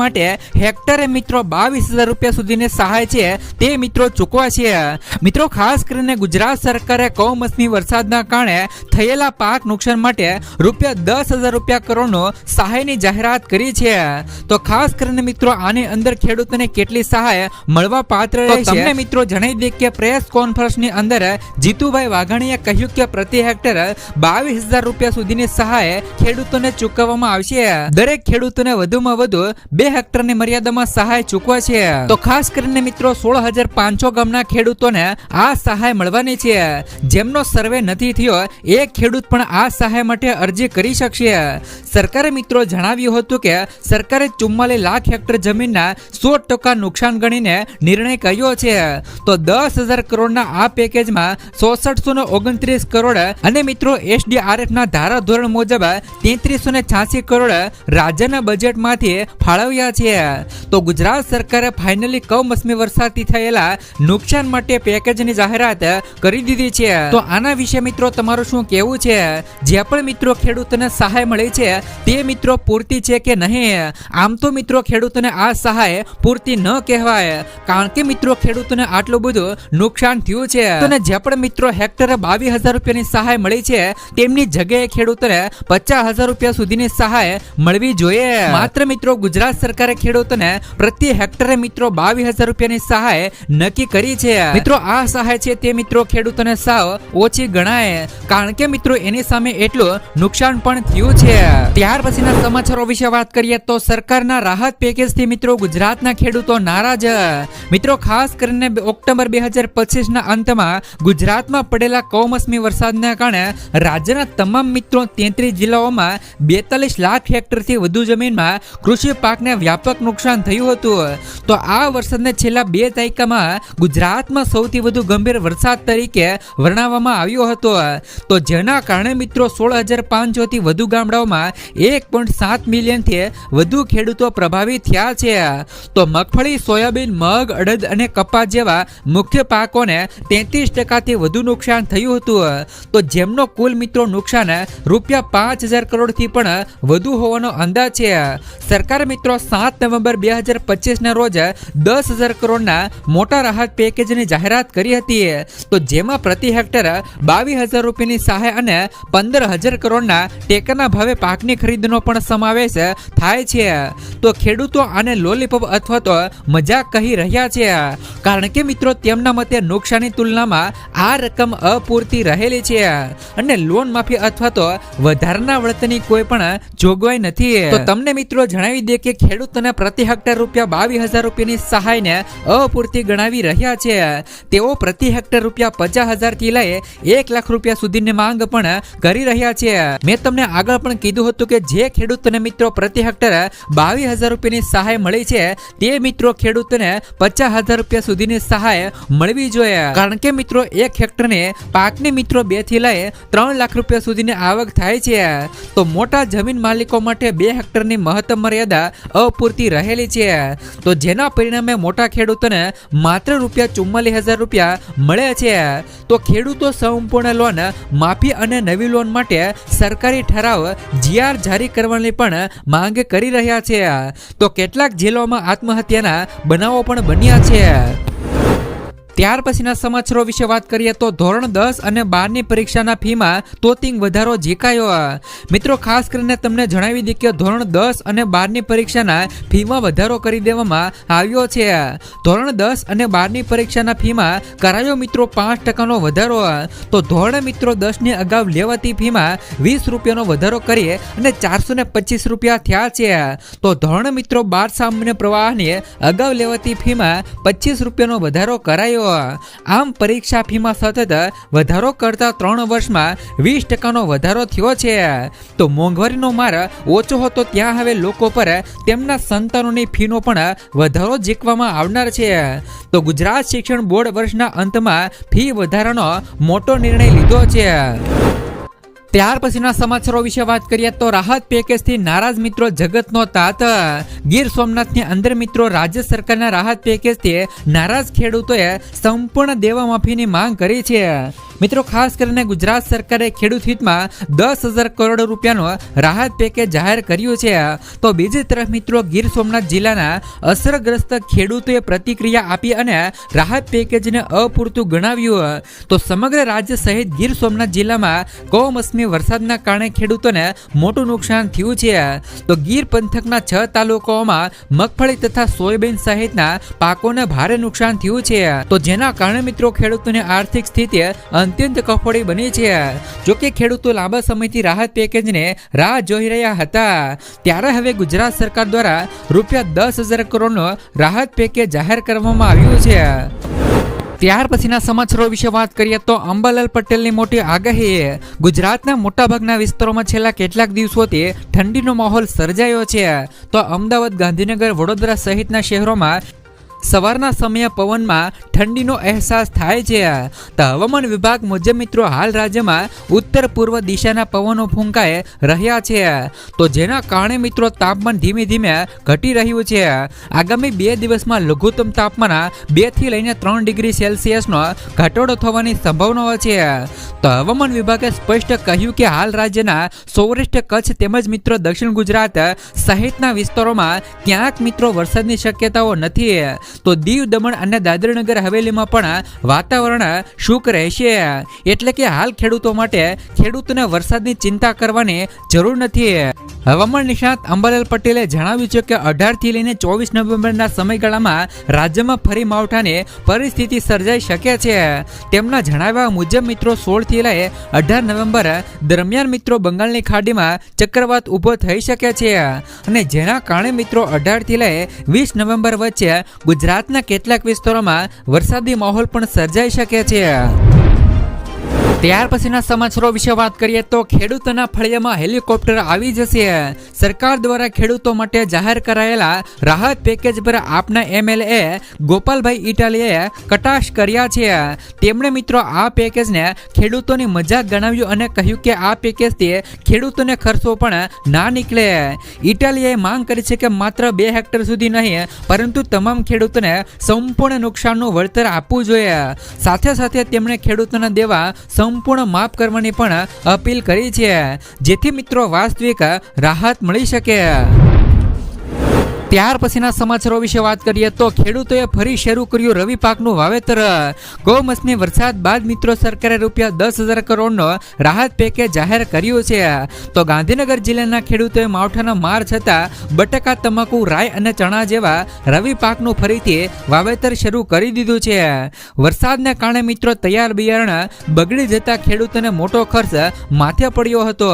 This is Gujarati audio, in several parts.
માટે હેક્ટરે મિત્રો બાવીસ હજાર રૂપિયા સુધીની સહાય છે. તે મિત્રો ચૂકવા છે. મિત્રો ખાસ કરીને ગુજરાત સરકારે કમોસમી વરસાદના કારણે થયેલા પાક નુકસાન માટે રૂપિયા દસ હજાર રૂપિયા કરોડનો સહાયની જાહેરાત કરી છે. તો ખાસ કરીને મિત્રો આની અંદર ખેડૂતોને કેટલી સહાય મળવા પાત્ર તમને મિત્રો જણાવી દે કે પ્રેસ કોન્ફરન્સની અંદર જીતુભાઈ વાઘાણીએ કહ્યું કે પ્રતિ હેક્ટર બાવીસ હજાર રૂપિયા સુધીની સહાય ખેડૂતોને ચૂકવવામાં આવશે. દરેક ખેડૂતોને વધુમાં વધુ બે હેક્ટરની મર્યાદામાં સહાય ચૂકવા છે. તો ખાસ કરીને મિત્રો સોળ હજાર પાંચસો ગામના ખેડૂતોને આ સહાય મળવાની છે. જેમનો સર્વે નથી થયો, એ ખેડૂત પણ આ સહાય માટે અરજી કરી શકશે. સરકારે મિત્રો જણાવ્યું હતું કે સરકારે ચુમ્માલીસ લાખ હેક્ટર જમીનના સો ટકા નુકસાન ગણીને નિર્ણય કર્યો છે. તો દસ હજાર કરોડના આ પેકેજમાં ચોસઠસો ને ઓગણત્રીસ કરોડ અને મિત્રો એસડીઆરએફના ધારા ધોરણ મુજબ તેત્રીસો ને છ્યાસી કરોડ રાજ્યના બજેટમાંથી ફાળવ્યા છે. તો ગુજરાત સરકારે ફાઇનલી કમોસમી વરસાદથી થયેલા નુકસાન માટે પેકેજની જાહેરાત કરી દીધી છે. તો આના વિશે મિત્રો તમારું શું કહેવું છે? જે પણ મિત્રો ખેડૂતોને સહાય મળી છે તે મિત્રો પૂરતી છે કે નહીં? આમ તો મિત્રો ખેડૂતોને આ સહાય પૂરતી ન કહેવાય. કારણ કે મિત્રો ખેડૂતોને આટલું બધું નુકસાન થયું છે. અને જે પણ મિત્રો હેક્ટરે બાવીસ હજાર રૂપિયાની સહાય મળી છે, તેમની જગ્યાએ ખેડૂતોને પચાસ હજાર રૂપિયા સુધીની સહાય મળવી જોઈએ. માત્ર મિત્રો ગુજરાત સરકારે ખેડૂતોને પ્રતિ હેક્ટરે મિત્રો બાવીસ હજાર રૂપિયાની સહાય નક્કી કરી છે. મિત્રો આ સહાય છે તે મિત્રો ખેડૂતોને સાવ ઓછી ગણાય. કારણ કે મિત્રો એની સામે એટલું નુકસાન પણ થયું છે. ત્યાર પછીના સમાચારો વિશે વાત કરીએ તો સરકારના રાહત પેકેજથી મિત્રો ગુજરાતના ખેડૂતો નારાજ. મિત્રો, ખાસ કરીને ઓક્ટોબર બે હજાર પચીસના અંતમાં ગુજરાતમાં પડેલા કમોસમી વરસાદના કારણે રાજ્યના તમામ મિત્રો તેત્રીસ જિલ્લાઓમાં બેતાલીસ લાખ હેક્ટરથી વધુ જમીનમાં કૃષિ પાકને વ્યાપક નુકસાન થયું હતું. તો આ વરસાદને છેલ્લા બે દાયકામાં ગુજરાતમાં સૌથી વધુ ગંભીર વરસાદ તરીકે વર્ણવવામાં આવ્યો હતો. તો જેના કારણે મિત્રો, સોળ હજાર પાંચસોથી વધુ ગામડાઓમાં એક પોઈન્ટ સાત મિલિયનથી વધુ ખેડૂતો પ્રભાવિત થયા છે. તો મગફળી, સોયાબીન, મગ, અડદ અને કપાસ જેવા મુખ્ય પાકોને તેત્રીસ ટકાથી વધુ નુકસાન થયું હતું. તો જેમનો કુલ મિત્રો નુકસાન રૂપિયા પાંચ હજાર કરોડથી પણ વધુ હોવાનો અંદાજ છે. સરકાર મિત્રો સાત નવેમ્બર બે હજાર પચીસના રોજ દસ હજાર કરોડના મોટા રાહત પેકેજની જાહેરાત કરી હતી. તો જેમાં પ્રતિ હેક્ટર બાવીસ હજાર રૂપિયાની સહાય અને પંદર હજાર કરોડના ટેકાના ભાવે પાકની ખરીદનો પણ સમાવેશ થાય છે. તો ખેડૂતો આને લોલીપોપ અથવા તો મજાક કહી રહ્યા છે. કારણ કે મિત્રો, તેમના મતે નુકસાનની તુલનામાં આ રકમ અપૂરતી રહેલી છે અને લોન માફી અથવા તો વધારાના વળતરની કોઈ પણ જોગવાઈ નથી. તો તમને મિત્રો જણાવી દે કે ખેડૂતોને પ્રતિ હેક્ટર રૂપિયા બાવીસ હજાર રૂપિયાની સહાયને અપૂરતી ગણાવી રહ્યા છે. તેઓ પ્રતિ હેક્ટર રૂપિયા પચાસ હજારથી લઈ એક લાખ રૂપિયા સુધીની માંગ પણ કરી રહ્યા છે. મેં તમને આગળ પણ કીધું હતું કે જે ખેડૂતોને મિત્રો પ્રતિ હેક્ટર બાવીસ હજાર રૂપિયાની સહાય મળી છે, તે મિત્રો ખેડૂતોને પચાસ હજાર રૂપિયા સુધીની સહાય મળવી જોઈએ. કારણ કે મિત્રો એક હેક્ટરને પાકની મિત્રો બેથી લઈ ત્રણ લાખ રૂપિયા સુધીની આવક થાય છે. તો મોટા જમીન માલિકો માટે બે હેક્ટરની મહત્તમ મર્યાદા અપૂરતી રહેલી છે. તો જેના પરિણામે મોટા ખેડૂતોને માત્ર રૂપિયા ચુમ્માલીસ હજાર રૂપિયા મળે છે. તો ખેડૂતો સંપૂર્ણ લોન માફી અને નવી લોન માટે સરકારી ઠરાવ જીઆર જારી કરવાની પણ માંગ કરી રહ્યા છે. તો કેટલાક જિલ્લાઓમાં આત્મહત્યાના બનાવો પણ બન્યા છે. ત્યાર પછીના સમાચારો વિશે વાત કરીએ તો ધોરણ દસ અને બારની પરીક્ષાના ફીમાં તોતિંગ વધારો ઝીકાયો. મિત્રો, ખાસ કરીને તમને જણાવી દઈએ કે ધોરણ દસ અને બારની પરીક્ષાના ફીમાં વધારો કરી દેવામાં આવ્યો છે. ધોરણ દસ અને બારની પરીક્ષાના ફીમાં કરાયો મિત્રો પાંચ ટકાનો વધારો. તો ધોરણ મિત્રો દસની અગાઉ લેવાતી ફીમાં વીસ રૂપિયાનો વધારો કરી અને ચારસો ને પચીસ રૂપિયા થયા છે. તો ધોરણ મિત્રો બાર સામાન્ય પ્રવાહની અગાઉ લેવાતી ફીમાં પચીસ રૂપિયાનો વધારો કરાયો. આમ પરીક્ષા ફીમાં સતત વધારો કરતા ત્રણ વર્ષમાં વીસ ટકાનો વધારો થયો છે. તો મોંઘવારીનો માર ઓછો હતો ત્યાં હવે લોકો પર તેમના સંતાનોની ફીનો પણ વધારો ઝીકવામાં આવનાર છે. તો ગુજરાત શિક્ષણ બોર્ડ વર્ષના અંતમાં ફી વધારાનો મોટો નિર્ણય લીધો છે. ત્યાર પછીના સમાચારો વિશે વાત કરીએ તો રાહત પેકેજથી નારાજ મિત્રો જગતનો તાત. ગીર સોમનાથની અંદર મિત્રો રાજ્ય સરકારના રાહત પેકેજથી નારાજ ખેડૂતોએ સંપૂર્ણ દેવા માફીની માંગ કરી છે. મિત્રો, ખાસ કરીને ગુજરાત સરકારે ખેડૂત હિતમાં દસ હજાર કરોડ રૂપિયાનો રાહત પેકેજ જાહેર કર્યું છે. તો બીજી તરફ મિત્રો, ગીર સોમનાથ જિલ્લાના અસરગ્રસ્ત ખેડૂતોએ પ્રતિક્રિયા આપી અને રાહત પેકેજને અપૂરતું ગણાવ્યું. તો સમગ્ર રાજ્ય સહિત ગીર સોમનાથ જિલ્લામાં કમોસમી વરસાદના કારણે ખેડૂતોને મોટું નુકસાન થયું છે. તો ગીર પંથકના છ તાલુકાઓમાં મગફળી તથા સોયાબીન સહિતના પાકોને ભારે નુકસાન થયું છે. તો જેના કારણે મિત્રો, ખેડૂતોની આર્થિક સ્થિતિ અત્યંત કફોડી બની છે. જોકે ખેડૂતો લાંબા સમયથી રાહત પેકેજને રાહ જોઈ રહ્યા હતા. ત્યારે હવે ગુજરાત સરકાર દ્વારા રૂપિયા દસ હજાર કરોડનો રાહત પેકેજ જાહેર કરવામાં આવ્યું છે. ત્યાર પછીના સમાચારો વિશે વાત કરીએ તો અંબાલાલ પટેલની મોટી આગાહી. ગુજરાતના મોટાભાગના વિસ્તારોમાં છેલ્લા કેટલાક દિવસોથી ઠંડીનો માહોલ સર્જાયો છે. તો અમદાવાદ, ગાંધીનગર, વડોદરા સહિતના શહેરોમાં સવારના સમયે પવનમાં ઠંડીનો અહેસાસ થાય છે. તો હવામાન વિભાગ મુજબ મિત્રો, હાલ રાજ્યમાં ઉત્તર પૂર્વ દિશાના પવનો ફૂંકાઈ રહ્યા છે. તો જેના કારણે મિત્રો, તાપમાન ધીમે ધીમે ઘટી રહ્યું છે. આગામી બે દિવસમાં લઘુત્તમ તાપમાન બેથી લઈને ત્રણ ડિગ્રી સેલ્સિયસનો ઘટાડો થવાની સંભાવનાઓ છે. તો હવામાન વિભાગે સ્પષ્ટ કહ્યું કે, હાલ રાજ્યના સૌરાષ્ટ્ર, કચ્છ તેમજ મિત્રો દક્ષિણ ગુજરાત સહિતના વિસ્તારોમાં ક્યાંક મિત્રો વરસાદની શક્યતાઓ નથી. તો દીવ દમણ અને દાદરનગર હવેલીમાં પણ વાતાવરણ શુક રહેશે. એટલે કે હાલ ખેડૂતો માટે ખેડૂતોને વરસાદની ચિંતા કરવાની જરૂર નથી. હવામાન નિષ્ણાત અંબાલાલ પટેલે જણાવ્યું છે કે અઢારથી લઈને ચોવીસ નવેમ્બરના સમયગાળામાં રાજ્યમાં ફરી માવઠાની પરિસ્થિતિ સર્જાઈ શકે છે. તેમના જણાવ્યા મુજબ મિત્રો સોળથી લઈ અઢાર નવેમ્બર દરમિયાન મિત્રો બંગાળની ખાડીમાં ચક્રવાત ઊભો થઈ શકે છે. અને જેના કારણે મિત્રો અઢારથી લઈ વીસ નવેમ્બર વચ્ચે ગુજરાતના કેટલાક વિસ્તારોમાં વરસાદી માહોલ પણ સર્જાઈ શકે છે. ત્યાર પછીના સમાચારો વિશે વાત કરીએ તો ખેડૂતોના ફળિયામાં હેલિકોપ્ટર આવી જશે. સરકાર દ્વારા ખેડૂતો માટે જાહેર કરાયેલા રાહત પેકેજ પર આપના એમએલએ ગોપાલભાઈ ઇટાલીએ કટાક્ષ કર્યા છે. તેમણે મિત્રો આ પેકેજને ખેડૂતોની મજાક ગણાવ્યું અને કહ્યું કે આ પેકેજથી ખેડૂતોને ખર્ચો પણ ના નીકળે. ઇટાલીએ માંગ કરી છે કે માત્ર બે હેક્ટર સુધી નહીં, પરંતુ તમામ ખેડૂતોને સંપૂર્ણ નુકસાનનું વળતર આપવું જોઈએ. સાથે સાથે તેમણે ખેડૂતોના દેવા સંપૂર્ણ માફ કરવાની પણ અપીલ કરી છે. જેથી મિત્રો વાસ્તવિક રાહત મળી શકે. ત્યાર પછીના સમાચારો વિશે વાત કરીએ તો ખેડૂતોએ ફરી શરૂ કર્યું રવિ પાકનું વાવેતર. ગૌમસની વરસાદ બાદ મિત્રો સરકારે રૂપિયા દસ હજાર કરોડનો રાહત પેકેજ જાહેર કર્યું છે. તો ગાંધીનગર જિલ્લાના ખેડૂતોએ માવઠાના માર છતાં બટાકા, તમાકુ રાય અને ચણા જેવા રવિ પાકનું ફરીથી વાવેતર શરૂ કરી દીધું છે. વરસાદને કારણે મિત્રો તૈયાર બિયારણ બગડી જતા ખેડૂતોને મોટો ખર્ચ માથે પડ્યો હતો.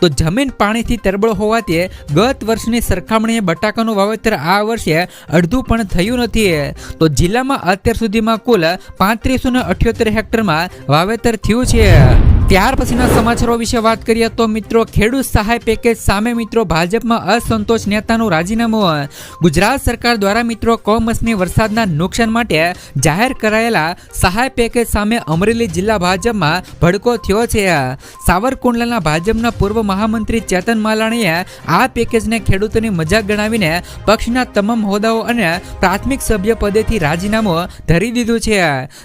તો જમીન પાણીથી તરબળ હોવાથી ગત વર્ષની સરખામણીએ બટાકાનું વાવેતર આ વર્ષે અડધું પણ થયું નથી. તો જિલ્લામાં અત્યાર સુધીમાં કુલ પાંત્રીસો ને અઠ્યોતેર હેક્ટરમાં વાવેતર થયું છે. ત્યાર પછીના સમાચારો વિશે વાત કરીએ તો મિત્રો, ખેડૂત સહાય પેકેજ સામે મિત્રો ભાજપમાં અસંતોષ નેતાનું રાજીનામું. ગુજરાત સરકાર દ્વારા મિત્રો કમોસમી વરસાદના નુકસાન માટે જાહેર કરાયેલા સહાય પેકેજ સામે અમરેલી જિલ્લા ભાજપમાં ભડકો થયો છે. સાવરકુંડલાના ભાજપના પૂર્વ મહામંત્રી ચેતન માલાણીએ આ પેકેજને ખેડૂતોની મજાક ગણાવીને પક્ષના તમામ હોદ્દાઓ અને પ્રાથમિક સભ્ય પદેથી રાજીનામું ધરી દીધું છે.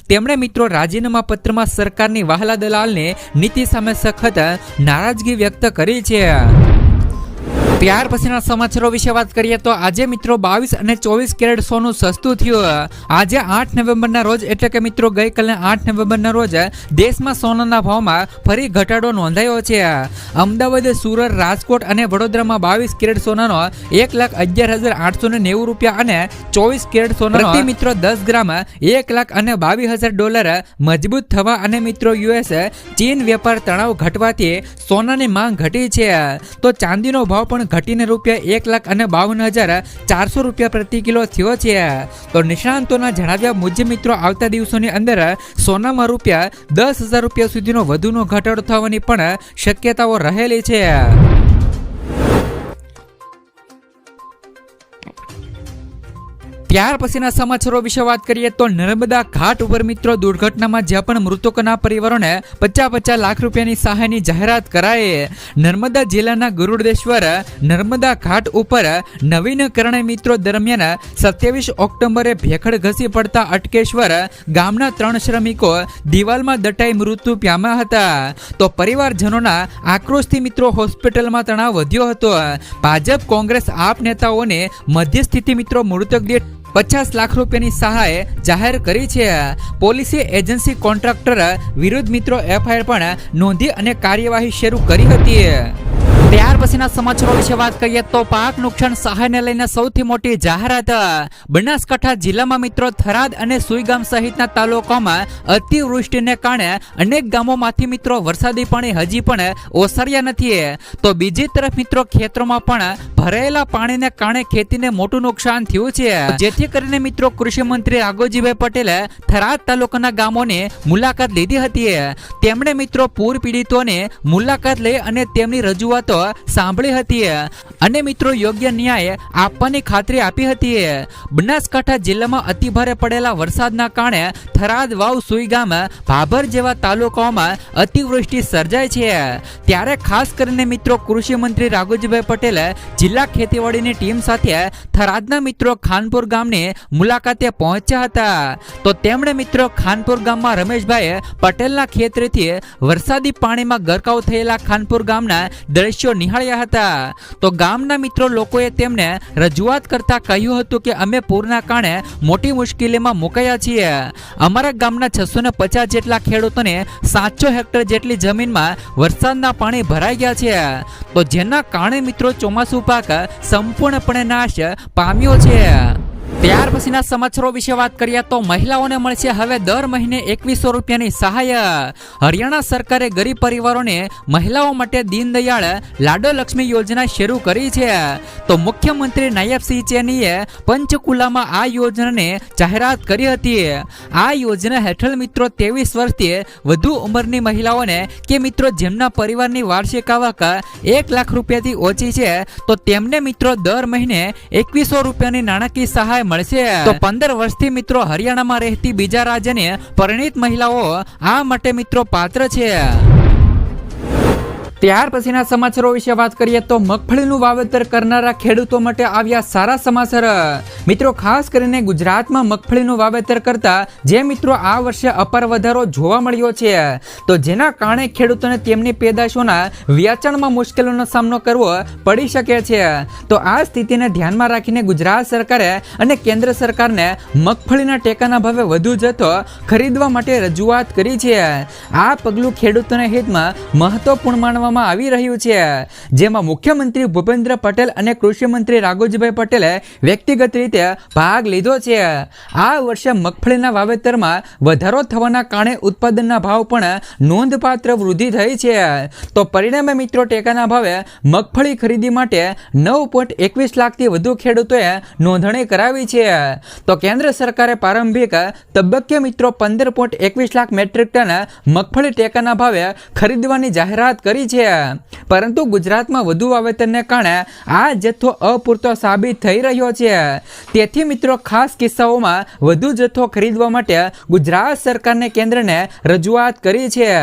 તેમણે મિત્રો રાજીનામા પત્રમાં સરકારની વહાલા દલાલને નીતિ સામે સખત નારાજગી વ્યક્ત કરી છે. ત્યાર પછીના સમાચારો વિશે વાત કરીએ તો આજે મિત્રો બાવીસ અને ચોવીસ કેરેટ સોનું સસ્તું થયું. આજે આઠ નવેમ્બરના રોજ, એટલે કે મિત્રો ગઈકાલે આઠ નવેમ્બરના રોજ, દેશમાં સોનાના ભાવમાં ફરી ઘટાડો નોંધાયો છે. અમદાવાદ, સુરત, રાજકોટ અને વડોદરામાં બાવીસ કેરેટ સોનાનો એક લાખ અગિયાર હજાર આઠસો ને નેવું રૂપિયા અને ચોવીસ કેરેટ સોના મિત્રો દસ ગ્રામ એક લાખ અને બાવીસ હજાર ડોલર મજબૂત થવા અને મિત્રો યુએસ ચીન વેપાર તણાવ ઘટવાથી સોનાની માંગ ઘટી છે. તો ચાંદીનો ભાવ પણ ઘટીને રૂપિયા એક લાખ અને બાવન હજાર ચારસો રૂપિયા પ્રતિ કિલો થયો છે. તો નિષ્ણાંતોના જણાવ્યા મુજબ મિત્રો, આવતા દિવસોની અંદર સોનામાં રૂપિયા દસ હજાર રૂપિયા સુધીનો વધુનો ઘટાડો થવાની પણ શક્યતાઓ રહેલી છે. ત્યાર પછીના સમાચારો વિશે વાત કરીએ તો નર્મદા ઘાટ ઉપર મિત્રો દુર્ઘટનામાં જ્યાં પણ મૃતકોના પરિવારોને પચાસ પચાસ લાખ રૂપિયાની સહાયની જાહેરાત કરાઈ, નર્મદા જિલ્લાના ગુરુડેશ્વર નર્મદા ઘાટ ઉપર નવીનકરણ મિત્રો દરમિયાન સત્યાવીસ ઓક્ટોબરે ભેખડ ઘસી પડતા અટકેશ્વર ગામના ત્રણ શ્રમિકો દિવાલમાં દટાઈ મૃત્યુ પામ્યા હતા. તો પરિવારજનોના આક્રોશથી મિત્રો હોસ્પિટલમાં તણાવ વધ્યો હતો. ભાજપ કોંગ્રેસ આપ નેતાઓને મધ્યસ્થિતિ મિત્રો મૃતક દીઠ પચાસ લાખ રૂપિયાની સહાય જાહેર કરી છે. પોલીસે એજન્સી કોન્ટ્રાક્ટર વિરુદ્ધ મિત્રો એફઆઈઆર પણ નોંધી અને કાર્યવાહી શરૂ કરી હતી. ત્યાર પછીના સમાચારો વિશે વાત કરીએ તો પાક નુકસાન સહાયને લઈને સૌથી મોટી જાહેરાત, બનાસકાંઠા જિલ્લામાં મિત્રો થરાદ અને સુઈગામ સહિતના તાલુકામાં અતિવૃષ્ટિને કારણે અનેક ગામોમાંથી મિત્રો વરસાદી પાણી હજી પણ ઓસર્યા નથી. તો બીજી તરફ મિત્રો ખેતરોમાં પણ ભરાયેલા પાણીને કારણે ખેતીને મોટું નુકસાન થયું છે. જેથી કરીને મિત્રો કૃષિ મંત્રી રાઘોજીભાઈ પટેલે થરાદ તાલુકાના ગામોની મુલાકાત લીધી હતી. તેમણે મિત્રો પૂર પીડિતોને મુલાકાત લઈ અને તેમની રજૂઆતો સાંભળી હતી. અને મિત્રો, યોગ્ય ન્યાય આપવાની ખાતરી આપી હતી. બનાસકાંઠા જિલ્લામાં અતિભારે પડેલા વરસાદના કારણે થરાદ વાવ સુઈગામ ભાભર જેવા તાલુકાઓમાં અતિવૃષ્ટિ સર્જાય છે. ત્યારે ખાસ કરીને મિત્રો, કૃષિ મંત્રી રાઘુજીભાઈ પટેલે જિલ્લા ખેતીવાડીની ટીમ સાથે થરાદના મિત્રો ખાનપુર ગામની મુલાકાતે પહોંચ્યા હતા. તો તેમણે મિત્રો, ખાનપુર ગામમાં રમેશભાઈ પટેલના ખેતરેથી વરસાદી પાણીમાં ગરકાવ થયેલા ખાનપુર ગામના દ્રશ્યો નિહાળ્યા હતા. તો ગામના મિત્રો લોકોએ તેમને રજૂઆત કરતા કહ્યું હતું કે અમે પૂરના કારણે મોટી મુશ્કેલીમાં મુકાયા છીએ. અમારા ગામના છસો ને પચાસ જેટલા ખેડૂતોને સાતસો હેક્ટર જેટલી જમીનમાં વરસાદના પાણી ભરાઈ ગયા છે. તો જેના કારણે મિત્રો ચોમાસું પાક સંપૂર્ણપણે નાશ પામ્યો છે. ત્યાર પછીના સમાચારો વિશે વાત કરીએ તો મહિલાઓને મળશે હવે દર મહિને એકવીસો રૂપિયાની સહાય. હરિયાણા સરકારે ગરીબ પરિવારોને મહિલાઓ માટે દીનદયાળ લાડો લક્ષ્મી યોજના શરૂ કરી છે. તો મુખ્યમંત્રી નાયબ સિંહ ચેનીએ પંચકુલામાં આ યોજનાને જાહેરાત કરી હતી. આ યોજના હેઠળ મિત્રો ત્રેવીસ વર્ષથી વધુ ઉંમરની મહિલાઓને કે મિત્રો જેમના પરિવારની વાર્ષિક આવક એક લાખ રૂપિયાથી ઓછી છે, તો તેમને મિત્રો દર મહિને એકવીસો રૂપિયાની નાણાકીય સહાય મળશે. તો પંદર વર્ષથી મિત્રો હરિયાણામાં રહેતી બીજા રાજ્યની પરિણીત મહિલાઓ આ માટે મિત્રો પાત્ર છે. ત્યાર પછીના સમાચારો વિશે વાત કરીએ તો મગફળીનું વાવેતર કરનારા ખેડૂતો માટે આવ્યા સારા સમાચાર. મિત્રો, ખાસ કરીને ગુજરાતમાં મગફળીનું વાવેતર કરતા જે મિત્રો આ વર્ષે અપાર વધારો જોવા મળ્યો છે, તો જેના કારણે ખેડૂતોને તેમની પેદાશોના વેચાણમાં મુશ્કેલીનો સામનો કરવો પડી શકે છે. તો આ સ્થિતિને ધ્યાનમાં રાખીને ગુજરાત સરકારે અને કેન્દ્ર સરકારને મગફળીના ટેકાના ભાવે વધુ જથ્થો ખરીદવા માટે રજૂઆત કરી છે. આ પગલું ખેડૂતોના હિતમાં મહત્વપૂર્ણ માનવામાં આવી રહ્યું છે. જેમાં મુખ્યમંત્રી ભૂપેન્દ્ર પટેલ અને કૃષિમંત્રી રાઘોજીભાઈ પટેલે વ્યક્તિગત રીતે ભાગ લીધો છે. આ વર્ષે મગફળીના વાવેતરમાં વધારો થવાના કારણે ઉત્પાદનના ભાવ પણ નોંધપાત્ર વૃદ્ધિ થઈ છે. તો પરિણામે મિત્રો, ટેકાના ભાવે મગફળી ખરીદી માટે નવ પોઈન્ટ એકવીસ લાખથી વધુ ખેડૂતોએ નોંધણી કરાવી છે. તો કેન્દ્ર સરકારે પ્રારંભિક તબક્કે મિત્રો, પંદર પોઈન્ટ એકવીસ લાખ મેટ્રિક ટન મગફળી ટેકાના ભાવે ખરીદવાની જાહેરાત કરી છે. પરંતુ ગુજરાતમાં વધુ વાવેતરને કારણે આ જથ્થો અપૂરતો સાબિત થઈ રહ્યો છે. તેથી મિત્રો, ખાસ કિસ્સાઓમાં વધુ જથ્થો ખરીદવા માટે ગુજરાત સરકારને કેન્દ્રને રજૂઆત કરી છે.